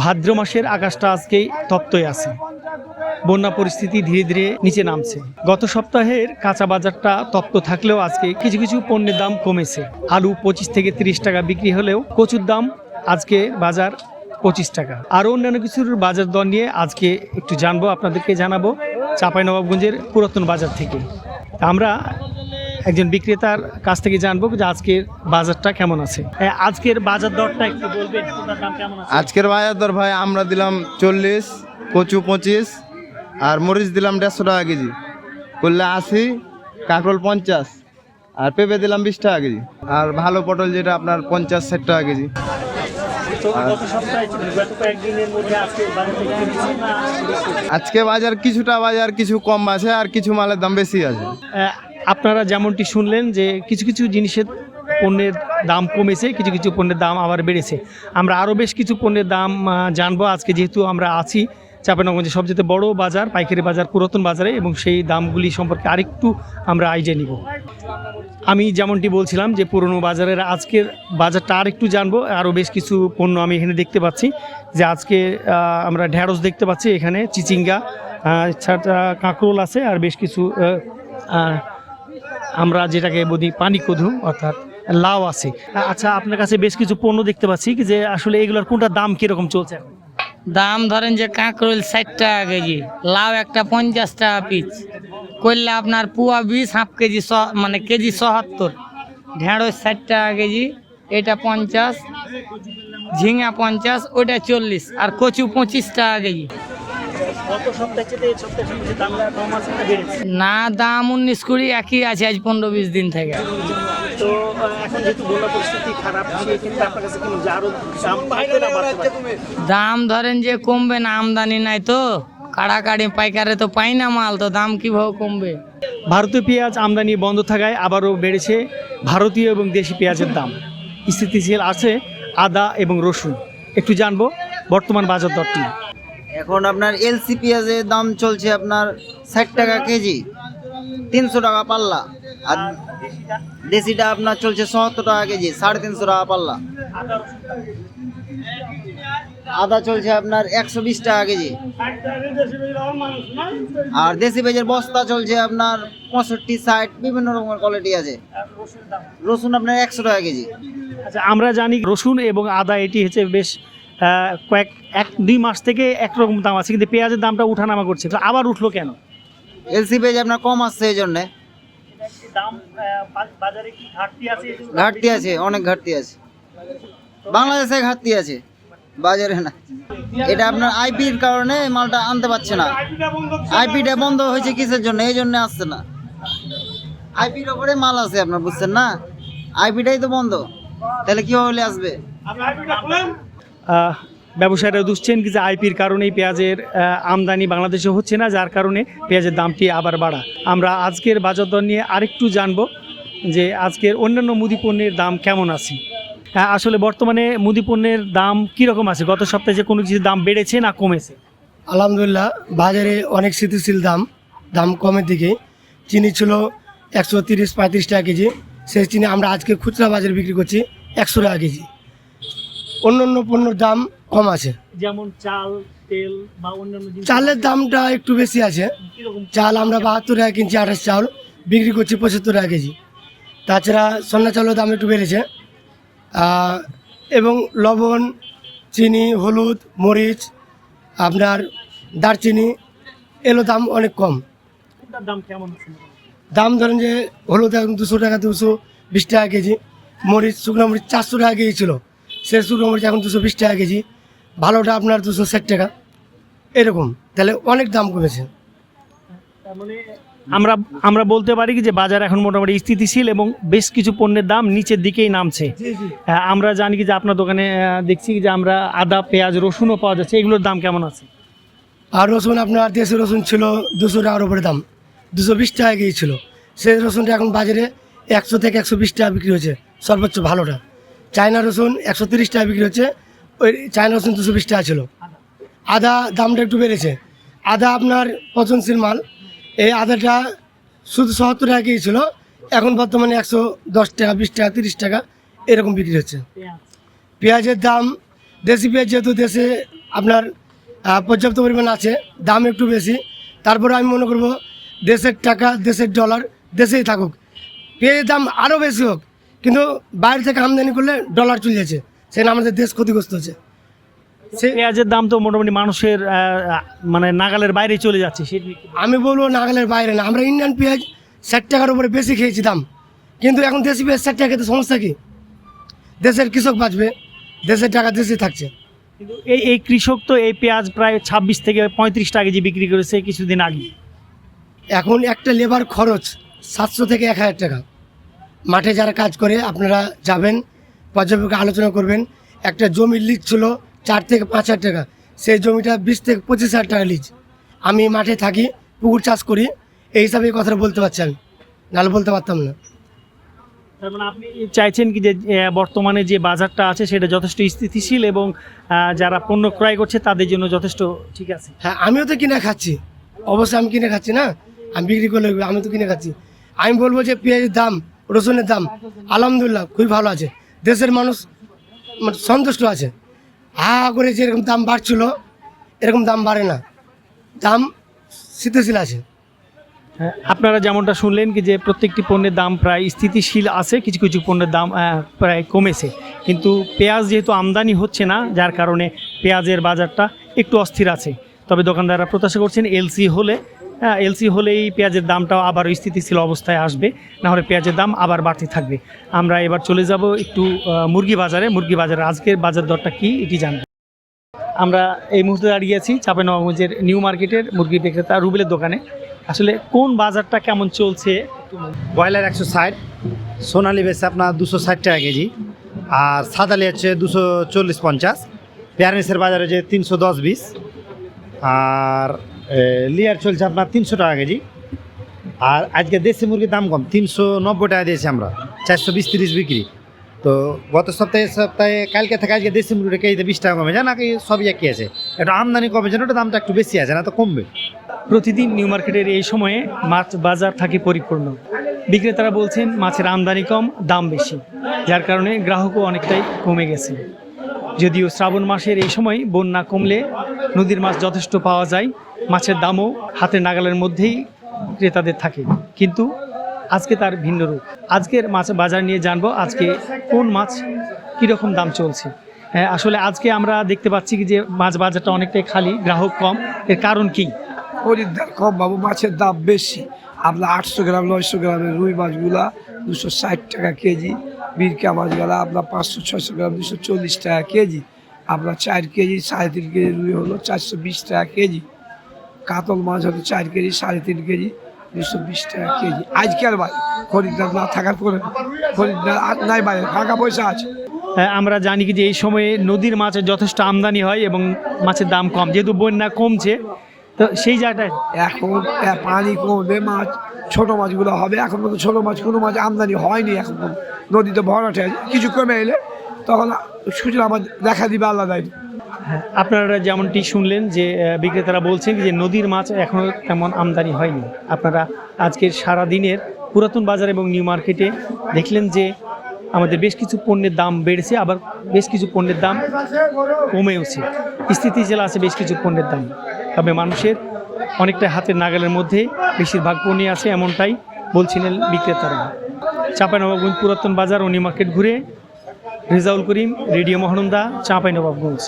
ভাদ্র মাসের আকাশটা আজকেই তপ্তই আছে। বন্যা পরিস্থিতি ধীরে ধীরে নিচে নামছে। গত সপ্তাহের কাঁচা বাজারটা তপ্ত থাকলেও আজকে কিছু কিছু পণ্যের দাম কমেছে। আলু পঁচিশ থেকে তিরিশ টাকা বিক্রি হলেও কচুর দাম আজকে বাজার পঁচিশ টাকা। আরও অন্যান্য কিছুর বাজার দর নিয়ে আজকে একটু জানব, আপনাদেরকে জানাব চাঁপাইনবাবগঞ্জের পুরাতন বাজার থেকে। আমরা একজন বিক্রেতার কাছ থেকে জানব যে আজকের বাজারটা কেমন আছে। আজকের বাজার দরটা একটু বলবেন দাম কেমন আছে? আজকের বাজার দর ভাই আমরা দিলাম চল্লিশ কচু পঁচিশ আর মরিচ দিলাম দেড়শো টাকা কেজি। করলে আশি কাঁকরোল পঞ্চাশ আর পেঁপে দিলাম বিশ টাকা কেজি। আর ভালো পটল যেটা আপনার পঞ্চাশ ষাট টাকা কেজি। আজকে বাজার কিছুটা বাজার কিছু কম আছে আর কিছু মালের দাম বেশি আছে। আপনারা যেমনটি শুনলেন যে কিছু কিছু জিনিসের পণ্যের দাম কমেছে, কিছু কিছু পণ্যের দাম আবার বেড়েছে। আমরা আরও বেশ কিছু পণ্যের দাম জানব। আজকে যেহেতু আমরা আছি চাপানগঞ্জের সবচেয়ে বড় বাজার, পাইকারি বাজার, পুরাতন বাজারে, এবং সেই দামগুলি সম্পর্কে আরেকটু আমরা আইডিয়া নিব। আমি যেমনটি বলছিলাম যে পুরনো বাজারের আজকের বাজারটা আরেকটু জানব। আরও বেশ কিছু পণ্য আমি এখানে দেখতে পাচ্ছি যে আজকে আমরা ঢ্যাঁড়স দেখতে পাচ্ছি এখানে, চিচিঙ্গা ছাড়া কাঁকরোল আছে, আর বেশ কিছু আমরা যেটাকে বলি পানি কধু অর্থাৎ লাউ আছে। আচ্ছা আপনার কাছে বেশ কিছু পণ্য দেখতে পাচ্ছি যে আসলে এগুলোর কোনটা দাম কীরকম চলছে দাম ধরেন যে কাঁকরোল ষাট টাকা কেজি, লাউ একটা পঞ্চাশ টাকা পিস করলে আপনার পুয়া বিশ, হাফ কেজি মানে কেজি সহাত্তর ঢেঁড়স ষাট টাকা কেজি, এটা পঞ্চাশ, ঝিঙা পঞ্চাশ ওটা চল্লিশ, আর কচু পঁচিশ টাকা কেজি। না দাম উনিশ কুড়ি একই আছে আজ পনেরো বিশ দিন থেকে। তো এখন যেহেতু বন্যা পরিস্থিতি খারাপ সেক্ষেত্রে আপনার কাছে কেমন আরও দাম বাড়বে না দাম ধরেন যে কমবে না আমদানি নাই তো। কাড়াকাড়ি পাইকারে তো পাই না মাল তো দাম কীভাবে কমবে? ভারতীয় পেঁয়াজ আমদানি বন্ধ থাকায় আবারও বেড়েছে ভারতীয় এবং দেশি পেঁয়াজের দাম। স্থিতিশীল আছে আদা এবং রসুন। একটু জানব বর্তমান বাজার দরটি এখন আপনার এলসি পেঁয়াজের দাম চলছে আপনার ষাট টাকা কেজি। তিনশো টাকা পাল্লা। আর দেশিটা আপনার চলছে সত্তর টাকা কেজি, সাড়ে তিনশো টাকা পাল্লা। আদা চলছে আপনার একশো বিশ টাকা কেজি। আর দেশি পেঁয়াজের বস্তা চলছে আপনার পঁয়ষট্টি, ষাট, বিভিন্ন রকমের কোয়ালিটি আছে। রসুন আপনার একশো টাকা কেজি। আচ্ছা আমরা জানি রসুন এবং আদা, এটি হচ্ছে বেশ কয়েক এক দুই মাস থেকে একরকম দাম আছে কিন্তু পেঁয়াজের দামটা উঠানামা করছে। তো আবার উঠল কেন? এলসি পেঁয়াজ আপনার কম আসছে এই জন্যে। দাম ঘাটতি আছে অনেক ঘাটতি আছে। বাংলাদেশে ঘাটতি আছে বাজারে না। এটা আপনার আইপির কারণে মালটা আনতে পারছে না। আইপিটা বন্ধ হয়েছে কিসের জন্য? এই জন্য আসছে না। আইপির ওপরে মাল আছে আপনার বুঝছেন না? আইপিটাই তো বন্ধ। তাহলে কি হলে আসবে? ব্যবসায়ীরা দুষছেন কি যে আইপির কারণেই পেঁয়াজের আমদানি বাংলাদেশে হচ্ছে না, যার কারণে পেঁয়াজের দামটি আবার বাড়া। আমরা আজকের বাজার দর নিয়ে আরেকটু জানব যে আজকের অন্যান্য মুদি পণ্যের দাম কেমন আছে। আসলে বর্তমানে মুদি পণ্যের দাম কীরকম আছে? গত সপ্তাহে যে কোনো কিছু দাম বেড়েছে না কমেছে? আলহামদুলিল্লাহ, বাজারে অনেক স্থিতিশীল দাম দাম কমের দিকে। চিনি ছিল একশো তিরিশ পঁয়ত্রিশ টাকা কেজি, সেই চিনি আমরা আজকে খুচরা বাজারে বিক্রি করছি একশো টাকা কেজি। অন্য অন্য পণ্যের দাম কম আছে। যেমন চাল তেল বা অন্যান্য চালের দামটা একটু বেশি আছে। চাল আমরা বাহাত্তর টাকা কিনছি আঠাশ চাল। বিক্রি করছি পঁচাত্তর টাকা কেজি। তাছাড়া সন্না চালের দাম একটু বেড়েছে। এবং লবণ চিনি হলুদ মরিচ আপনার দারচিনি এগুলো দাম অনেক কম। দাম কেমন দাম ধরেন যে হলুদ এখন দুশো টাকা দুশো বিশ টাকা কেজি মরিচ শুকনো মরিচ চারশো টাকা কেজি ছিল। সে শুকনো মরিচ এখন দুশো বিশ টাকা কেজি। ভালোটা আপনার দুশো ষাট টাকা। এরকম। তাহলে অনেক দাম কমেছে। আমরা আমরা বলতে পারি কি যে বাজার এখন মোটামুটি স্থিতিশীল এবং বেশ কিছু পণ্যের দাম নিচের দিকেই নামছে। আমরা জানি কি যে আপনার দোকানে দেখছি যে আমরা আদা পেঁয়াজ রসুনও পাওয়া যাচ্ছে। এগুলোর দাম কেমন আছে? আর রসুন আপনার দেশি রসুন ছিল দুশো টাকার উপরে দাম। দুশো বিশ টাকা কেজি ছিল। সেই রসুনটা এখন বাজারে একশো থেকে একশো বিশ টাকা বিক্রি হয়েছে। সর্বোচ্চ ভালোটা। চায়না রসুন একশো তিরিশ টাকা বিক্রি হচ্ছে, ওই চায়না রসুন দুশো বিশ টাকা ছিল। আদা দামটা একটু বেড়েছে। আদা আপনার পচনশীল মাল। এই আদাটা শুধু সত্তর টাকা কেজি ছিল, এখন বর্তমানে একশো দশ টাকা, বিশ টাকা, তিরিশ টাকা এরকম বিক্রি হচ্ছে। পেঁয়াজের দাম, দেশি পেঁয়াজ যেহেতু দেশে আপনার পর্যাপ্ত পরিমাণ আছে, দাম একটু বেশি। তারপরে আমি মনে করব, দেশের টাকা, দেশের ডলার দেশেই থাকুক। পেঁয়াজের দাম আরও বেশি হোক কিন্তু বাইরে থেকে আমদানি করলে ডলার চলে যাচ্ছে। সেখানে আমাদের দেশ ক্ষতিগ্রস্ত হচ্ছে। সে পেঁয়াজের দাম তো মোটামুটি মানুষের মানে নাগালের বাইরে চলে যাচ্ছে আমি বলব নাগালের বাইরে না। আমরা ইন্ডিয়ান পেঁয়াজ ষাট টাকার উপরে বেশি খেয়েছি দাম। কিন্তু এখন দেশি পেঁয়াজ ষাট টাকা খেতে সমস্যা কি? দেশের কৃষক বাঁচবে দেশের টাকা দেশে থাকছে। কিন্তু এই এই কৃষক তো এই পেঁয়াজ প্রায় ছাব্বিশ থেকে পঁয়ত্রিশ টাকা কেজি বিক্রি করেছে কিছুদিন আগে। এখন একটা লেবার খরচ সাতশো থেকে এক হাজার টাকা। মাঠে যারা কাজ করে আপনারা যাবেন পর্যবেক্ষণ আলোচনা করবেন। একটা জমি লিজ ছিল চার থেকে পাঁচ হাজার টাকা সেই জমিটা বিশ থেকে পঁচিশ হাজার টাকা লিজ আমি মাঠে থাকি পুকুর চাষ করি এই হিসাবে এই কথাটা বলতে পারছি আমি নাহলে বলতে পারতাম না। তার মানে আপনি চাইছেন কি যে বর্তমানে যে বাজারটা আছে সেটা যথেষ্ট স্থিতিশীল এবং যারা পণ্য ক্রয় করছে তাদের জন্য যথেষ্ট ঠিক আছে। হ্যাঁ আমিও তো কিনে খাচ্ছি। অবশ্যই আমি কিনে খাচ্ছি না? আমি বিক্রি করলে আমি তো কিনে খাচ্ছি। আমি বলব যে পেঁয়াজের দাম রসুনের দাম আলহামদুলিল্লাহ খুবই ভালো আছে। দেশের মানুষ মানে সন্তুষ্ট আছে। হা করে যেরকম দাম বাড়ছিল এরকম দাম বাড়ে না। দাম স্থিতিশীল আছে। হ্যাঁ, আপনারা যেমনটা শুনলেন কি যে প্রত্যেকটি পণ্যের দাম প্রায় স্থিতিশীল আছে কিছু কিছু পণ্যের দাম প্রায় কমেছে। কিন্তু পেঁয়াজ যেহেতু আমদানি হচ্ছে না যার কারণে পেঁয়াজের বাজারটা একটু অস্থির আছে। তবে দোকানদাররা প্রত্যাশা করছেন এলসি হলে এলসি হলেই পেঁয়াজের দামটাও আবার স্থিতিশীল অবস্থায় আসবে নাহলে পেঁয়াজের দাম আবার বাড়তে থাকবে। আমরা এবার চলে যাব একটু মুরগি বাজারে। মুরগি বাজারে আজকের বাজার দরটা কী, এটি জানব। আমরা এই মুহূর্তে দাঁড়িয়ে আছি চাঁপাইনবাবগঞ্জের নিউ মার্কেটের মুরগি বিক্রেতা রুবেলের দোকানে। আসলে কোন বাজারটা কেমন চলছে? ব্রয়লার একশো ষাট, সোনালি বেছে আপনার দুশো ষাট টাকা কেজি, আর সাদালি হচ্ছে দুশো চল্লিশ পঞ্চাশ প্যারেন্সের বাজারে যে তিনশো দশ বিশ। আর লিয়ার চলছে আপনার তিনশো টাকা কেজি। আর আজকে দেশি মুরগির দাম কম, তিনশো নব্বই টাকা দিয়েছি আমরা, চারশো বিশ তিরিশ বিক্রি। তো গত সপ্তাহে সপ্তাহে, কালকে থেকে আজকে দেশি মুরগিটা কেজিতে বিশ টাকা কমে যায় নাকি সবই একই আছে। এটা আমদানি কমে যেন ওটা দামটা একটু বেশি আছে, না তো কমবে। প্রতিদিন নিউ মার্কেটের এই সময়ে মাছ বাজার থাকে পরিপূর্ণ। বিক্রেতারা বলছেন, মাছের আমদানি কম, দাম বেশি। যার কারণে গ্রাহকও অনেকটাই কমে গেছে। যদিও শ্রাবণ মাসের এই সময় বন্যা কমলে নদীর মাছ যথেষ্ট পাওয়া যায় মাছের দামও হাতের নাগালের মধ্যেই ক্রেতাদের থাকে। কিন্তু আজকে তার ভিন্ন রূপ। আজকের মাছ বাজার নিয়ে জানব আজকে কোন মাছ কীরকম দাম চলছে। হ্যাঁ, আসলে আজকে আমরা দেখতে পাচ্ছি যে মাছ বাজারটা অনেকটাই খালি গ্রাহক কম। এর কারণ কী? খরিদ্দার কম বাবু মাছের দাম বেশি। আপনার আটশো গ্রাম নয়শো গ্রামের রুই মাছগুলা দুশো ষাট টাকা কেজি। বিরকা মাছগুলা আপনার পাঁচশো ছয়শো গ্রাম দুশো চল্লিশ টাকা কেজি। আপনার চার কেজি সাড়ে তিন কেজি রুই হলো চারশো বিশ টাকা কেজি। কাতল মাছ হলো চার কেজি সাড়ে তিন কেজি দুশো বিশ টাকা কেজি। আজকের বাজার খরিদ্দার না থাকার পরে খরিদ্দার নাই বাজার ফাঁকা পয়সা আছে। হ্যাঁ, আমরা জানি কি যে এই সময়ে নদীর মাছের যথেষ্ট আমদানি হয় এবং মাছের দাম কম যেহেতু বন্যা কমছে তো সেই জায়গাটায় এখন পানি কমবে মাছ ছোট মাছগুলো হবে। এখন পর্যন্ত ছোটো মাছ কোনো মাছ আমদানি হয়নি এখন। নদীতে ভরাটে কিছু কমে এলে তখন সুযোগ আমার দেখা দিবে আল্লাহ দেয় হ্যাঁ, আপনারা যেমনটি শুনলেন যে বিক্রেতারা বলছেন যে নদীর মাছ এখনও তেমন আমদানি হয়নি। আপনারা আজকের সারা দিনের পুরাতন বাজার এবং নিউ মার্কেটে দেখলেন যে আমাদের বেশ কিছু পণ্যের দাম বেড়েছে আবার বেশ কিছু পণ্যের দাম কমেওছে। স্থিতিশীল আছে বেশ কিছু পণ্যের দাম। তবে মানুষের অনেকটা হাতের নাগালের মধ্যে বেশিরভাগ পণ্যই আছে এমনটাই বলছিলেন বিক্রেতারা। চাঁপাই চাঁপাইনবাবগঞ্জ পুরাতন বাজার নিউ মার্কেট ঘুরে রেজাউল করিম, রেডিও মহানন্দা, চাঁপাইনবাবগঞ্জ।